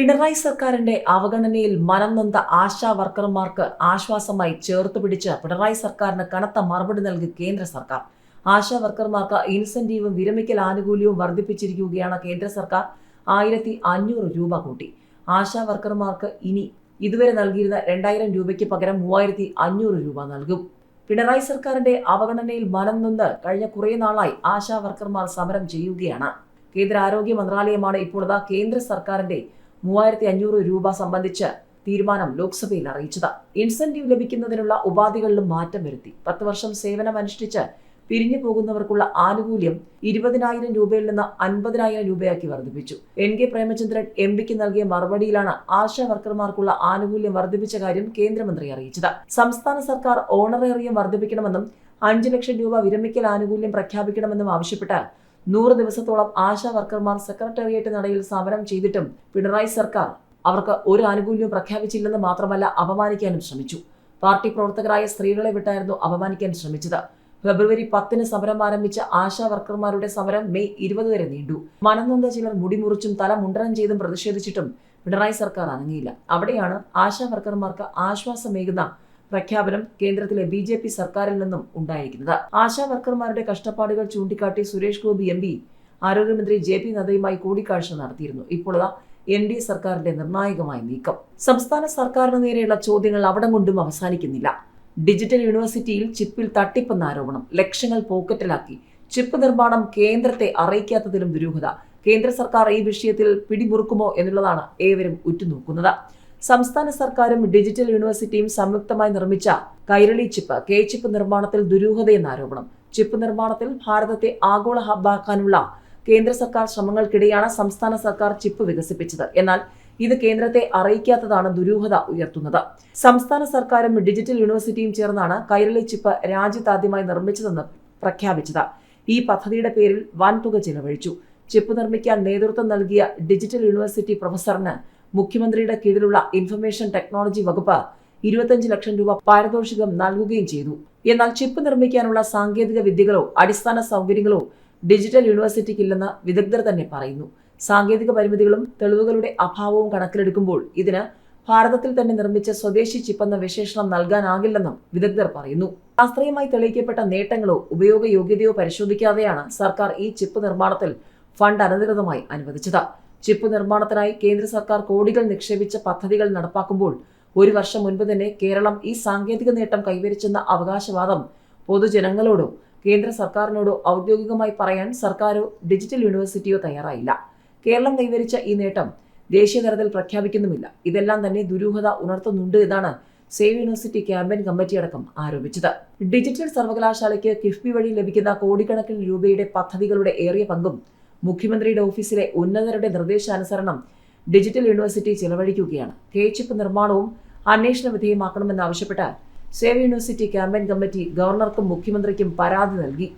പിണറായി സർക്കാരിന്റെ അവഗണനയിൽ മനം നൊന്ത ആശാ വർക്കർമാർക്ക് ആശ്വാസമായി ചേർത്തുപിടിച്ച് പിണറായി സർക്കാരിന് കനത്ത മറുപടി നൽകി കേന്ദ്ര സർക്കാർ. ആശാ വർക്കർമാർക്ക് ഇൻസെന്റീവും വിരമിക്കൽ ആനുകൂല്യവും വർദ്ധിപ്പിച്ചിരിക്കുകയാണ് കേന്ദ്ര സർക്കാർ. ആയിരത്തി അഞ്ഞൂറ് രൂപ കൂട്ടി. ആശാ വർക്കർമാർക്ക് ഇനി ഇതുവരെ നൽകിയിരുന്ന രണ്ടായിരം രൂപയ്ക്ക് പകരം മൂവായിരത്തി അഞ്ഞൂറ് രൂപ നൽകും. പിണറായി സർക്കാരിന്റെ അവഗണനയിൽ മനം നിന്ന് കഴിഞ്ഞ കുറേ നാളായി ആശാ വർക്കർമാർ സമരം ചെയ്യുകയാണ്. കേന്ദ്ര ആരോഗ്യ മന്ത്രാലയമാണ് ഇപ്പോൾ ഇതാ കേന്ദ്ര സർക്കാരിന്റെ മൂവായിരത്തി അഞ്ഞൂറ് രൂപ സംബന്ധിച്ച് തീരുമാനം ലോക്സഭയിൽ അറിയിച്ചത്. ഇൻസെന്റീവ് ലഭിക്കുന്നതിനുള്ള ഉപാധികളിലും മാറ്റം വരുത്തി. പത്ത് വർഷം സേവനം അനുഷ്ഠിച്ച് പിരിഞ്ഞു പോകുന്നവർക്കുള്ള ആനുകൂല്യം ഇരുപതിനായിരം രൂപയിൽ നിന്ന് അൻപതിനായിരം രൂപയാക്കി വർദ്ധിപ്പിച്ചു. എൻ കെ പ്രേമചന്ദ്രൻ എം പിക്ക് നൽകിയ മറുപടിയിലാണ് ആശാ വർക്കർമാർക്കുള്ള ആനുകൂല്യം വർദ്ധിപ്പിച്ച കാര്യം കേന്ദ്രമന്ത്രി അറിയിച്ചത്. സംസ്ഥാന സർക്കാർ ഓണറേറിയം വർദ്ധിപ്പിക്കണമെന്നും അഞ്ചു ലക്ഷം രൂപ വിരമിക്കൽ ആനുകൂല്യം പ്രഖ്യാപിക്കണമെന്നും ആവശ്യപ്പെട്ട് നൂറ് ദിവസത്തോളം ആശാ വർക്കർമാർ സെക്രട്ടേറിയറ്റ് നടയിൽ സമരം ചെയ്തിട്ടും പിണറായി സർക്കാർ അവർക്ക് ഒരു ആനുകൂല്യവും പ്രഖ്യാപിച്ചില്ലെന്ന് മാത്രമല്ല അപമാനിക്കാനും ശ്രമിച്ചു. പാർട്ടി പ്രവർത്തകരായ സ്ത്രീകളെ വിട്ടായിരുന്നു അപമാനിക്കാൻ ശ്രമിച്ചത്. ഫെബ്രുവരി പത്തിന് സമരം ആരംഭിച്ച ആശാ വർക്കർമാരുടെ സമരം മെയ് ഇരുപത് വരെ നീണ്ടു. മനംനൊന്ന ചിലർ മുടിമുറിച്ചും തല മുണ്ടനം ചെയ്തും പ്രതിഷേധിച്ചിട്ടും പിണറായി സർക്കാർ അനങ്ങിയില്ല. അവിടെയാണ് ആശാ വർക്കർമാർക്ക് ആശ്വാസമേകുന്ന പ്രഖ്യാപനം കേന്ദ്രത്തിലെ ബി ജെ പി സർക്കാരിൽ നിന്നും ഉണ്ടായിരിക്കുന്നത്. ആശാ വർക്കർമാരുടെ കഷ്ടപ്പാടുകൾ ചൂണ്ടിക്കാട്ടി സുരേഷ് ഗോപി എം പി ആരോഗ്യമന്ത്രി ജെ പി നദ്ദയുമായി കൂടിക്കാഴ്ച നടത്തിയിരുന്നു. ഇപ്പോൾ എൻ ഡി എ സർക്കാരിന്റെ നിർണായകമായ നീക്കം. സംസ്ഥാന സർക്കാരിന് നേരെയുള്ള ചോദ്യങ്ങൾ അവിടം കൊണ്ടും അവസാനിക്കുന്നില്ല. ഡിജിറ്റൽ യൂണിവേഴ്സിറ്റിയിൽ ചിപ്പിൽ തട്ടിപ്പെന്ന ആരോപണം ലക്ഷങ്ങൾ പോക്കറ്റിലാക്കി. ചിപ്പ് നിർമ്മാണം കേന്ദ്രത്തെ അറിയിക്കാത്തതിലും ദുരൂഹത കേന്ദ്ര സർക്കാർ ഈ വിഷയത്തിൽ പിടിമുറുക്കുമോ എന്നുള്ളതാണ് ഏവരും ഉറ്റുനോക്കുന്നത്. സംസ്ഥാന സർക്കാരും ഡിജിറ്റൽ യൂണിവേഴ്സിറ്റിയും സംയുക്തമായി നിർമ്മിച്ച കൈരളി ചിപ്പ് കെ ചിപ്പ് നിർമ്മാണത്തിൽ ദുരൂഹതയെന്ന ആരോപണം. ചിപ്പ് നിർമ്മാണത്തിൽ ഭാരതത്തെ ആഗോള ഹബ്ബാക്കാനുള്ള കേന്ദ്ര സർക്കാർ ശ്രമങ്ങൾക്കിടെയാണ് സംസ്ഥാന സർക്കാർ ചിപ്പ് വികസിപ്പിച്ചത്. എന്നാൽ ഇത് കേന്ദ്രത്തെ അറിയിക്കാത്തതാണ് ദുരൂഹത ഉയർത്തുന്നത്. സംസ്ഥാന സർക്കാരും ഡിജിറ്റൽ യൂണിവേഴ്സിറ്റിയും ചേർന്നാണ് കൈരളി ചിപ്പ് രാജ്യത്താദ്യമായി നിർമ്മിച്ചതെന്ന് പ്രഖ്യാപിച്ചത്. ഈ പദ്ധതിയുടെ പേരിൽ വൻതുക ചിലവഴിച്ചു. ചിപ്പ് നിർമ്മിക്കാൻ നേതൃത്വം നൽകിയ ഡിജിറ്റൽ യൂണിവേഴ്സിറ്റി പ്രൊഫസറിന് മുഖ്യമന്ത്രിയുടെ കീഴിലുള്ള ഇൻഫർമേഷൻ ടെക്നോളജി വകുപ്പ് ഇരുപത്തഞ്ച് ലക്ഷം രൂപ പാരിതോഷികം നൽകുകയും ചെയ്തു. എന്നാൽ ചിപ്പ് നിർമ്മിക്കാനുള്ള സാങ്കേതിക വിദ്യകളോ അടിസ്ഥാന സൗകര്യങ്ങളോ ഡിജിറ്റൽ യൂണിവേഴ്സിറ്റിക്കില്ലെന്ന് വിദഗ്ധർ തന്നെ പറയുന്നു. സാങ്കേതിക പരിമിതികളും തെളിവുകളുടെ അഭാവവും കണക്കിലെടുക്കുമ്പോൾ ഇതിന് ഭാരതത്തിൽ തന്നെ നിർമ്മിച്ച സ്വദേശി ചിപ്പ് എന്ന വിശേഷണം നൽകാനാകില്ലെന്നും വിദഗ്ധർ പറയുന്നു. ശാസ്ത്രീയമായി തെളിയിക്കപ്പെട്ട നേട്ടങ്ങളോ ഉപയോഗ ഉപയോഗയോഗ്യതയോ പരിശോധിക്കാതെയാണ് സർക്കാർ ഈ ചിപ്പ് നിർമ്മാണത്തിൽ ഫണ്ട് അനധികൃതമായി അനുവദിച്ചത്. ചിപ്പ് നിർമ്മാണത്തിനായി കേന്ദ്ര സർക്കാർ കോടികൾ നിക്ഷേപിച്ച പദ്ധതികൾ നടപ്പാക്കുമ്പോൾ ഒരു വർഷം മുൻപ് തന്നെ കേരളം ഈ സാങ്കേതിക നേട്ടം കൈവരിച്ചെന്ന അവകാശവാദം പൊതുജനങ്ങളോടോ കേന്ദ്ര സർക്കാരിനോടോ ഔദ്യോഗികമായി പറയാൻ സർക്കാരോ ഡിജിറ്റൽ യൂണിവേഴ്സിറ്റിയോ തയ്യാറായില്ല. കേരളം കൈവരിച്ച ഈ നേട്ടം ദേശീയ തലത്തിൽ പ്രഖ്യാപിക്കുന്നുമില്ല. ഇതെല്ലാം തന്നെ ദുരൂഹത ഉണർത്തുന്നുണ്ട് എന്നാണ് സേവ് യൂണിവേഴ്സിറ്റി ക്യാമ്പയിൻ കമ്മിറ്റി അടക്കം ആരോപിച്ചത്. ഡിജിറ്റൽ സർവകലാശാലയ്ക്ക് കിഫ്ബി വഴി ലഭിക്കുന്ന കോടിക്കണക്കിന് രൂപയുടെ പദ്ധതികളുടെ ഏറിയ പങ്കും മുഖ്യമന്ത്രിയുടെ ഓഫീസിലെ ഉന്നതരുടെ നിർദ്ദേശാനുസരണം ഡിജിറ്റൽ യൂണിവേഴ്സിറ്റി ചെലവഴിക്കുകയാണ്. കെ ചിപ്പ് നിർമ്മാണവും അന്വേഷണ വിധേയമാക്കണമെന്നാവശ്യപ്പെട്ട് സേവ് യൂണിവേഴ്സിറ്റി ക്യാമ്പയിൻ കമ്മിറ്റി ഗവർണർക്കും മുഖ്യമന്ത്രിക്കും പരാതി നൽകി.